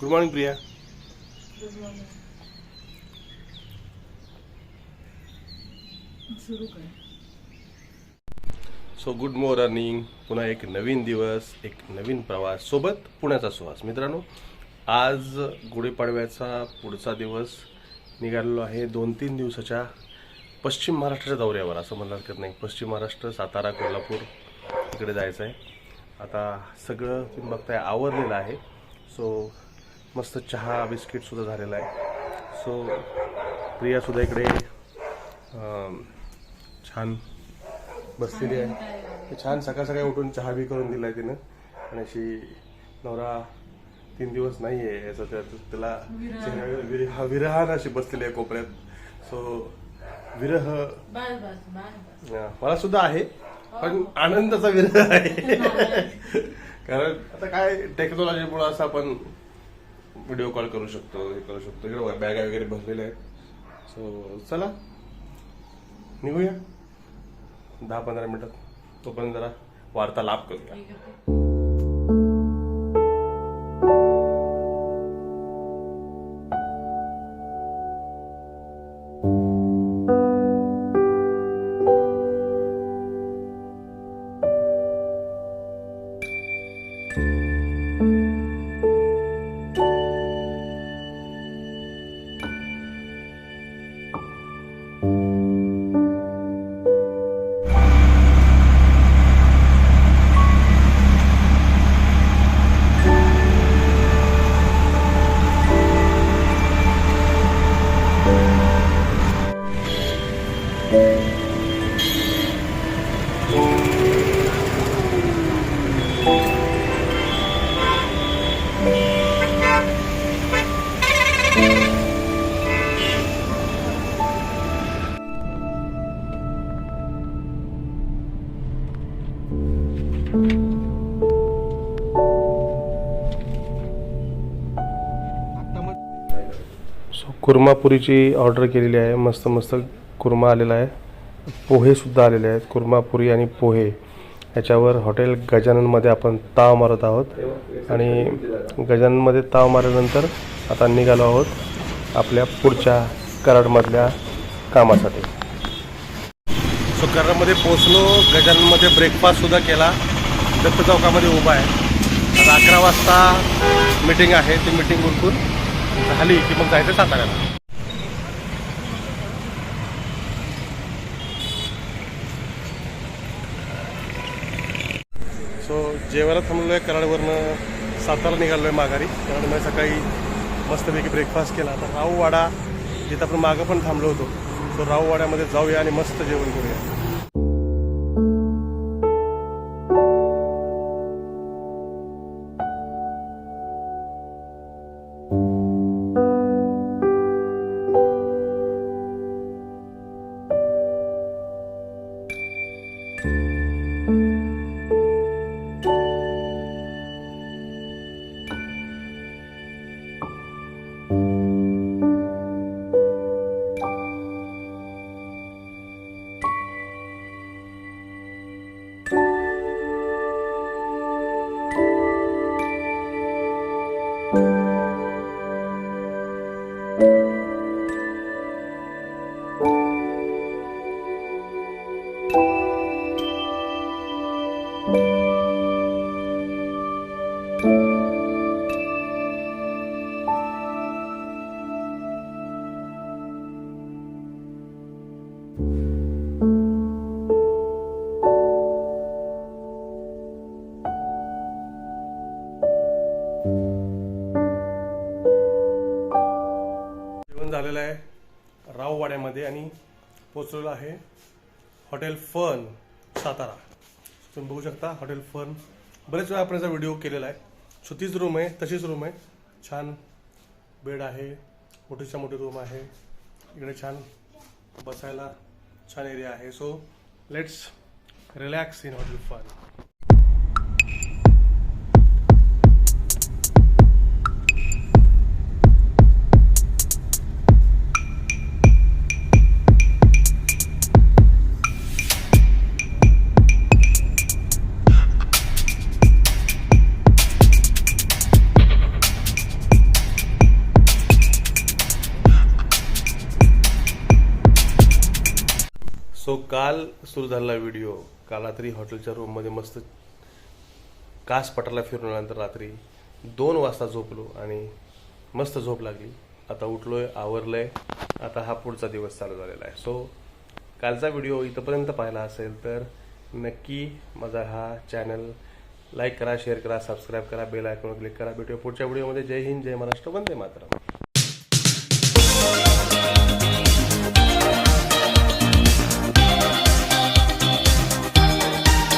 Good morning Priya so good morning पुन्हा एक नवीन दिवस एक नवीन प्रवास सोबत पुण्याचा सुवास. मित्रांनो आज गुढीपाडव्याचा पुढचा दिवस निघालेलो आहे दोन तीन दिवसाच्या पश्चिम महाराष्ट्राच्या दौऱ्यावर. असं म्हणायला हरकत नाही. पश्चिम महाराष्ट्र सातारा कोल्हापूर इकडे जायचं आहे आता सगळं तुम्ही बघताय आवरलेलं आहे. सो मस्त चहा बिस्किटसुद्धा झालेला आहे. सो प्रियासुद्धा इकडे छान बसलेली आहे. छान सकाळ सकाळी उठून चहा बी करून दिलाय तिनं. आणि अशी नवरा तीन दिवस नाही आहे याचा त्या- त्याला विरह विरहान अशी बसलेली आहे कोपऱ्यात. सो विरह मला सुद्धा आहे पण आनंदाचा विरह आहे. कारण आता काय टेक्नॉलॉजीमुळे असं आपण व्हिडिओ कॉल करू शकतो हे करू शकतो. इकडे बॅगा वगैरे भरलेल्या आहेत. सो चला. निघूया. दहा पंधरा मिनटात तोपर्यंत जरा वार्तालाप करूया. सो कुर्मापुरीची ऑर्डर केलेली आहे. मस्त मस्त कुर्मा आलेला आहे. पोहेसुद्धा आलेले आहेत. कुर्मापुरी आणि पोहे. याच्यावर हॉटेल गजाननमध्ये आपण ताव मारत आहोत. आणि गजाननमध्ये ताव मारल्यानंतर आता निघालो आहोत आपल्या पुढच्या कराडमधल्या कामासाठी. सो कराडमध्ये पोचलो गजाननमध्ये ब्रेकफास्टसुद्धा केला. दत्त चौकामध्ये उभा आहे. आता अकरा वाजता मीटिंग आहे. ती मीटिंग उरकून झाली की मग जायचं साताऱ्याला. सो जेवायला थांबलो आहे कराडवरनं. सातारा निघालो आहे माघारी. कराडमध्ये सकाळी मस्तपैकी ब्रेकफास्ट केला. आता राऊवाडा जिथं आपण मागं पण थांबलो होतो सो राववाड्यामध्ये जाऊया आणि मस्त जेवण करूया. पोचलेलो आहे. Hotel fun Satara. तुम्ही बघू शकता हॉटेल फन बरेच वेळा आपण याचा व्हिडिओ केलेला आहे. सो तीच रूम आहे तशीच रूम आहे. छान बेड आहे मोठीच्या मोठी रूम आहे. इकडे छान बसायला छान एरिया आहे. So let's relax in hotel fun काल सुरू झालेला व्हिडिओ. काल रात्री हॉटेलच्या रूममध्ये मस्त कास पटाला फिरून आल्यानंतर रात्री दोन वाजता झोपलो आणि मस्त झोप लागली. आता उठलोय आवरलंय. आता हा पुढचा दिवस चालू झालेला आहे. सो कालचा व्हिडिओ इथंपर्यंत पाहिला असेल तर नक्की माझा हा चॅनल लाईक करा शेअर करा सबस्क्राईब करा बेल आयकॉन क्लिक करा. भेटूया पुढच्या व्हिडिओमध्ये. जय हिंद जय महाराष्ट्र. वंदे मातरम.